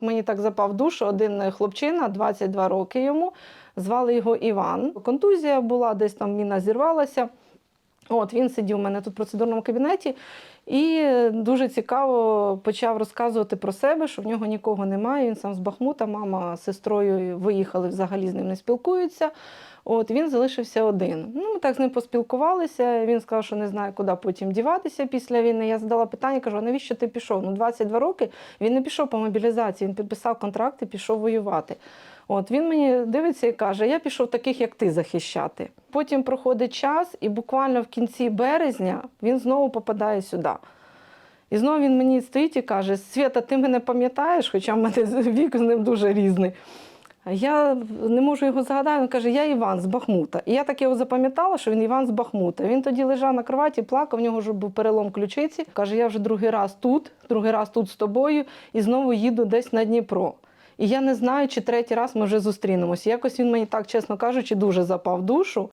Мені так запав душу один хлопчина, 22 роки йому, звали його Іван. Контузія була, десь там міна зірвалася. От він сидів у мене тут в процедурному кабінеті і дуже цікаво почав розказувати про себе, що в нього нікого немає. Він сам з Бахмута, мама з сестрою виїхали, взагалі з ним не спілкуються. От він залишився один. Ну, ми так з ним поспілкувалися. Він сказав, що не знає, куди потім діватися після війни. Я задала питання, кажу: а навіщо ти пішов? Ну, 22 роки він не пішов по мобілізації, він підписав контракт і пішов воювати. От він мені дивиться і каже: Я пішов таких, як ти, захищати. Потім проходить час, і буквально в кінці березня він знову попадає сюди. І знову він мені стоїть і каже: Свята, ти мене пам'ятаєш, хоча в мене вік з ним дуже різний. Я не можу його згадати. Він каже, я Іван з Бахмута. І я так його запам'ятала, що він Іван з Бахмута. Він тоді лежав на кроваті, плакав, в нього вже був перелом ключиці. Каже, я вже другий раз тут, другий раз тут з тобою, і знову їду десь на Дніпро. І я не знаю, чи третій раз ми вже зустрінемося. Якось він мені так, чесно кажучи, дуже запав душу.